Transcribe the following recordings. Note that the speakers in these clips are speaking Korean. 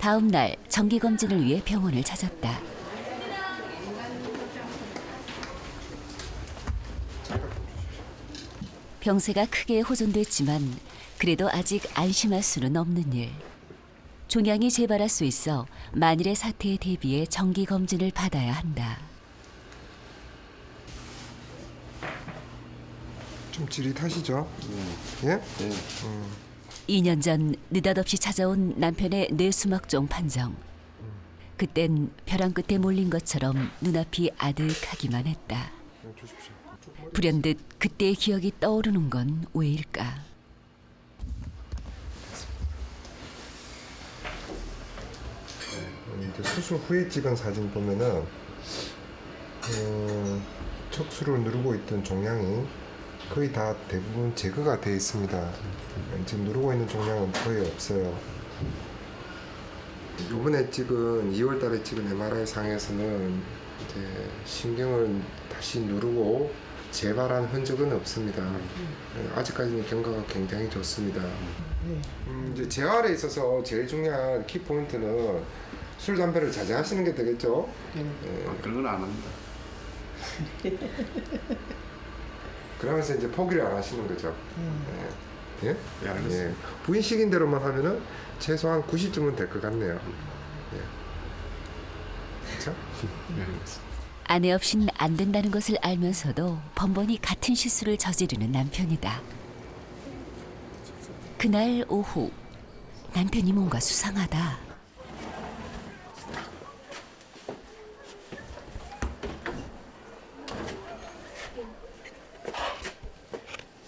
다음 날 정기 검진을 위해 병원을 찾았다. 병세가 크게 호전됐지만 그래도 아직 안심할 수는 없는 일. 종양이 재발할 수 있어 만일의 사태에 대비해 정기 검진을 받아야 한다. 좀 지릿하시죠? 예? 2년 전 느닷없이 찾아온 남편의 뇌수막종 판정. 그땐 벼랑 끝에 몰린 것처럼 눈앞이 아득하기만 했다. 네. 불현듯 그때의 기억이 떠오르는 건 왜일까? 음, 이제 수술 후에 찍은 사진 보면은 어, 척수를 누르고 있던 종양이 거의 다 대부분 제거가 되어 있습니다. 음, 지금 누르고 있는 종양은 거의 없어요. 이번에 찍은 2월달에 찍은 MRI 상에서는 이제 신경을 다시 누르고 재발한 흔적은 없습니다. 예, 아직까지는 경과가 굉장히 좋습니다. 음, 이제 재활에 있어서 제일 중요한 키 포인트는 술 담배를 자제하시는 게 되겠죠. 예, 그런 건 안 합니다. 그러면서 이제 포기를 안 하시는 거죠. 예. 예? 예, 알겠습니다. 예. 부인 시킨대로만 하면은 최소한 90점은 될 것 같네요. 예. 그렇죠? 예. 아내 없인 안 된다는 것을 알면서도 번번이 같은 실수를 저지르는 남편이다. 그날 오후 남편이 뭔가 수상하다.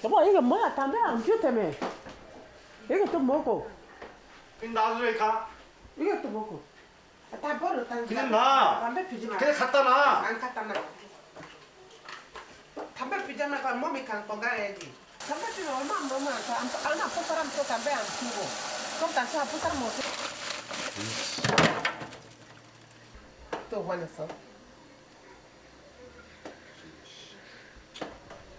여보 이게 뭐야 담배 안 피웠다며. 이게 또 뭐고 나중에 가. 이게 또 뭐고 아, 다 버려 다. 그냥 놔. 담배 피지 마. 그냥 갖다 놔. 안 갖다 놔. 담배 피지 말고 몸이 강 건강해야지. 담배 피면 얼마 안 먹으면 안 아픈 사람 또 담배 안 피우고. 그럼 다시 아픈 사람 어떻게 또 화냈어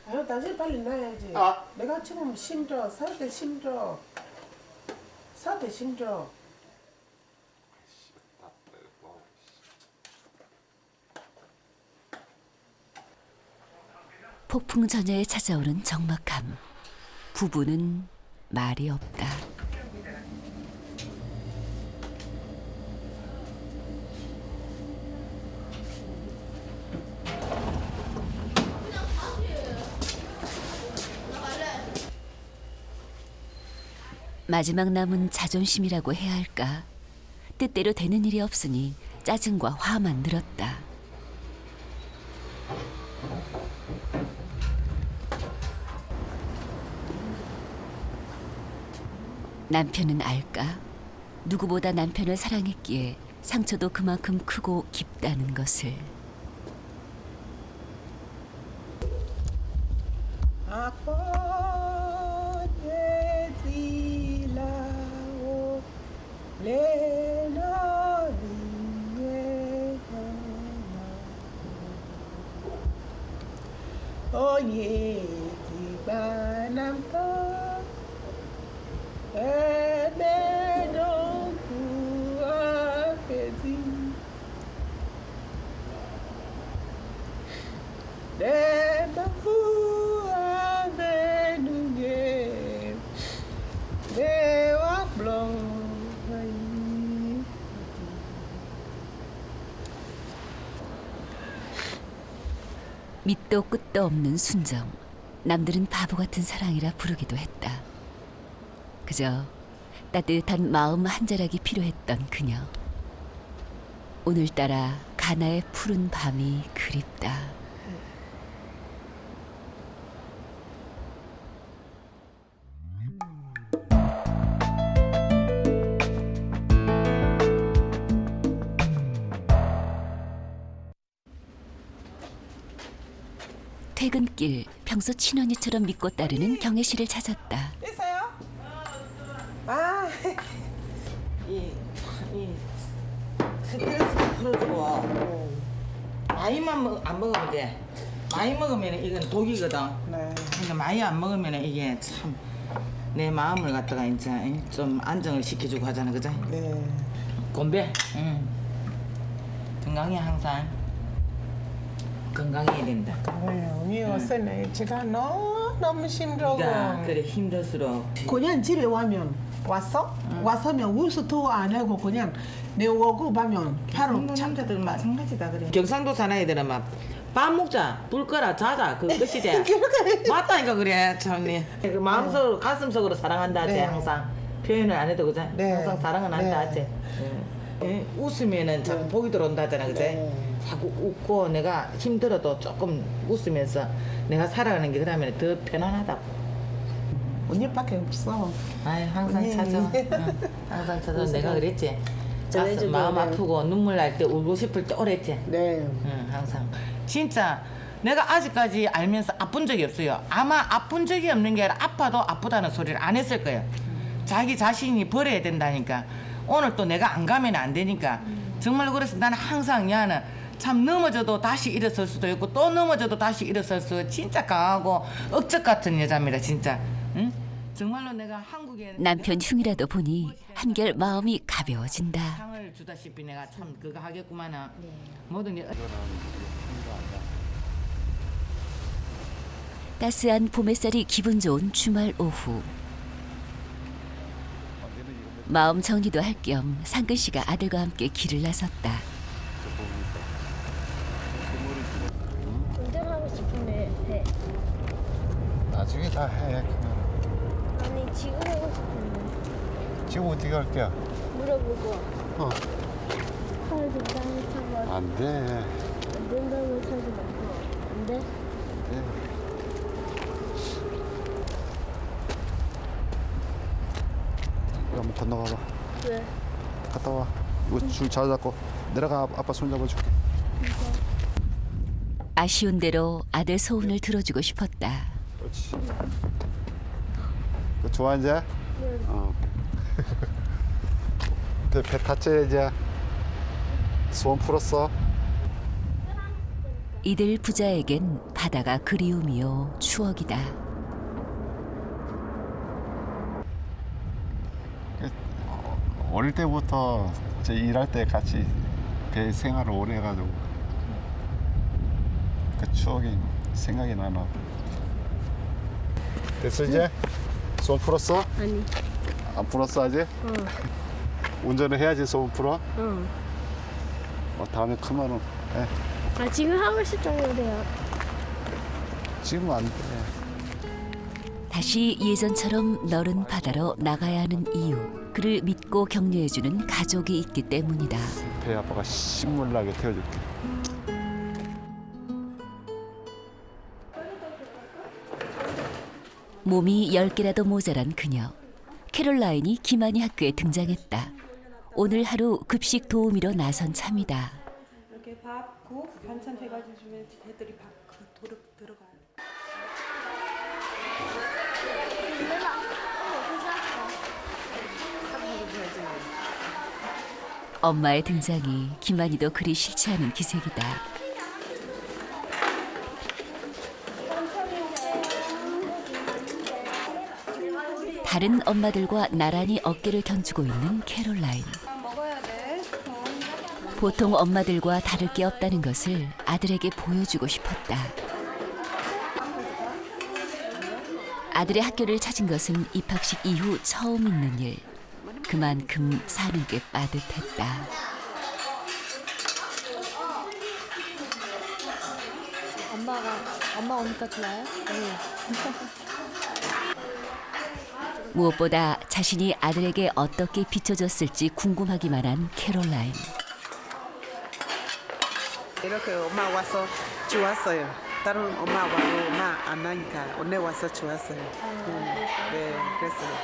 아유 당신 빨리 놔야지 아. 내가 지금 힘들어 살때 힘들어 살때 힘들어 폭풍 전야에 찾아오는 적막함. 부부는 말이 없다. 마지막 남은 자존심이라고 해야 할까? 뜻대로 되는 일이 없으니 짜증과 화만 늘었다. 남편은 알까? 누구보다 남편을 사랑했기에 상처도 그만큼 크고 깊다는 것을. onye dịgbanamta ebe n'okwu afedi. 밑도 끝도 없는 순정. 남들은 바보 같은 사랑이라 부르기도 했다. 그저 따뜻한 마음 한 자락이 필요했던 그녀. 오늘따라 가나의 푸른 밤이 그립다. 퇴근길 평소 친언니처럼 믿고 따르는 경혜 씨를 찾았다. 있어요? 아, 이, 이 스트레스 풀어주고 많이만 먹, 안 먹으면 돼. 많이 먹으면 이건 독이거든. 네. 그러니까 많이 안 먹으면 이게 참 내 마음을 갖다가 이제 좀 안정을 시켜주고 하잖아, 그죠? 네. 건배. 응. 건강해 항상. 건강해야 된다. 언니 요새는 제가 너무 너무 힘들고. 네가 그래 힘들수록 그냥 집에 와면 왔어? 왔으면 우수도 안 하고 그냥 내 오고 가면 바로 한국 참 남자들 마찬가지다 그래. 경상도 사나이들은 막 밥 먹자, 불 꺼라, 자자 그 끝이지. 맞다니까 그래 참니. 그 마음속 가슴속으로 사랑한다 하지 네. 항상 표현을 안 해도 그죠? 네. 항상 사랑은 한다 네. 하지. 예, 웃으면은 자꾸 복이 들어온다잖아 그지? 네. 자꾸 웃고 내가 힘들어도 조금 웃으면서 내가 살아가는 게 그러면 더 편안하다고. 언니밖에 없어. 아이 항상 언니. 찾아. 응, 항상 찾아. 내가 그랬지. 전해주고, 가슴 마음 네. 아프고 눈물 날 때 울고 싶을 때 오랬지. 네. 응, 항상. 진짜 내가 아직까지 알면서 아픈 적이 없어요. 아마 아픈 적이 없는 게 아니라 아파도 아프다는 소리를 안 했을 거예요. 자기 자신이 버려야 된다니까. 오늘 또 내가 안 가면 안 되니까. 정말 그래서 나는 항상 야는 참 넘어져도 다시 일어설 수도 있고 또 넘어져도 다시 일어설 수 진짜 강하고 억적 같은 여자입니다 진짜. 응? 정말로 내가 한국에 남편 흉이라도 보니 한결 마음이 가벼워진다. 상을 주다시피 내가 참 그거 하겠구만은 모든 게 따스한 봄 햇살이 기분 좋은 주말 오후. 마음 정리도 할 겸 상근 씨가 아들과 함께 길을 나섰다. 운전하고 싶은데 해. 나중에 다 해. 그러면. 아니 지금 하고 싶은데 지금 어떻게 할 거야? 물어보고 어. 하루 괜찮은 차가 안 돼. 안 된다고 차지 말고 안 돼? 네. 여기 한번 건너가 봐. 왜? 갔다 와. 이거 줄잘 잡고 내려가 아빠 손 잡아줄게. 아쉬운 대로 아들 소원을 들어주고 싶었다. 그렇지. 그 좋아 이제? 어. 배, 배 탔지 이제? 소원 풀었어? 이들 부자에겐 바다가 그리움이요 추억이다. 어릴 때부터 이제 일할 때 같이 배 생활을 오래 해가지고 그 추억이 생각이 나나. 됐어 이제? 소원 풀었어? 아니 안 풀었어 아직? 응. 운전을 해야지 소원 풀어? 응. 어, 다음에 크면은 해. 아 지금 하고 있을 정도래요 지금 안 돼. 다시 예전처럼 너른 바다로 나가야 하는 이유. 그를 믿고 격려해주는 가족이 있기 때문이다. 배 아빠가 신물나게 태워줄게. 몸이 열 개라도 모자란 그녀. 캐롤라인이 기만이 학교에 등장했다. 오늘 하루 급식 도우미로 나선 참이다. 이렇게 밥, 국, 반찬 해가지고 주면 애들이 밥 그 도로 들어가요. 엄마의 등장이 기만이도 그리 싫지 않은 기색이다. 다른 엄마들과 나란히 어깨를 견주고 있는 캐롤라인. 보통 엄마들과 다를 게 없다는 것을 아들에게 보여주고 싶었다. 아들의 학교를 찾은 것은 입학식 이후 처음 있는 일. 그만큼 사는 게 빠듯했다. 엄마가 엄마 오니까 좋아요? 네 무엇보다 자신이 아들에게 어떻게 비춰줬을지 궁금하기만 한 캐롤라인. 이렇게 엄마 와서 좋았어요. 다른 엄마 와도 엄마 안 하니까 언니 와서 좋았어요. 음, 네, 그랬어요.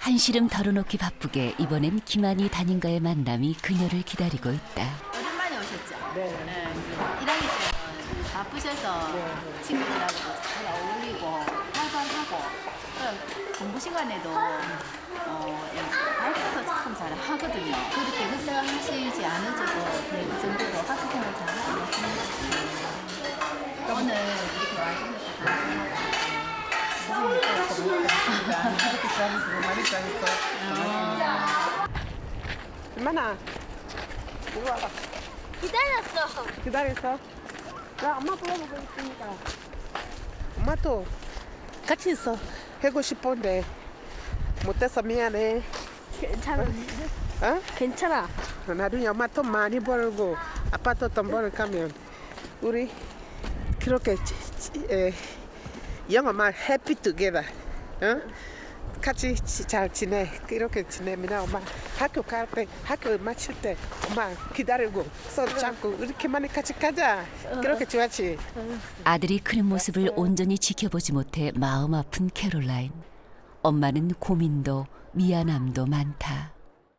한시름 덜어놓기 바쁘게 이번엔 김한이 담임과의 만남이 그녀를 기다리고 있다. 오랜만에 오셨죠? 네. 1학년 때는 바쁘셔서 친구들하고 잘 어울리고 또 공부 시간에도 어, 발표도 참 잘 하거든요. 그렇게 흡사하시지 않으셔도 될 정도로 학교 생활 잘 하고 있습니다. 오늘 이렇게 와주셔서 감사합니다. 이렇게 좋아해서 많이. 이만아 이리 와봐 기다렸어. 기다렸어 나 엄마 불러보고 있으니까 엄마도 같이 있어 하고 싶은데 못해서 미안해 괜찮아. 어? 괜찮아. 나중에 엄마 돈 많이 벌고 아빠도 돈 벌까면 우리 그렇게 에, 영어만 happy together 어? 같이 지- 잘 지내. 이렇게 지내면 엄마 학교 갈 때 학교 마칠 때 엄마 기다리고 손 잡고 이렇게 많이 같이 가자. 그렇게 좋았지. 아들이 크는 모습을 온전히 지켜보지 못해 마음 아픈 캐롤라인. 엄마는 고민도 미안함도 많다.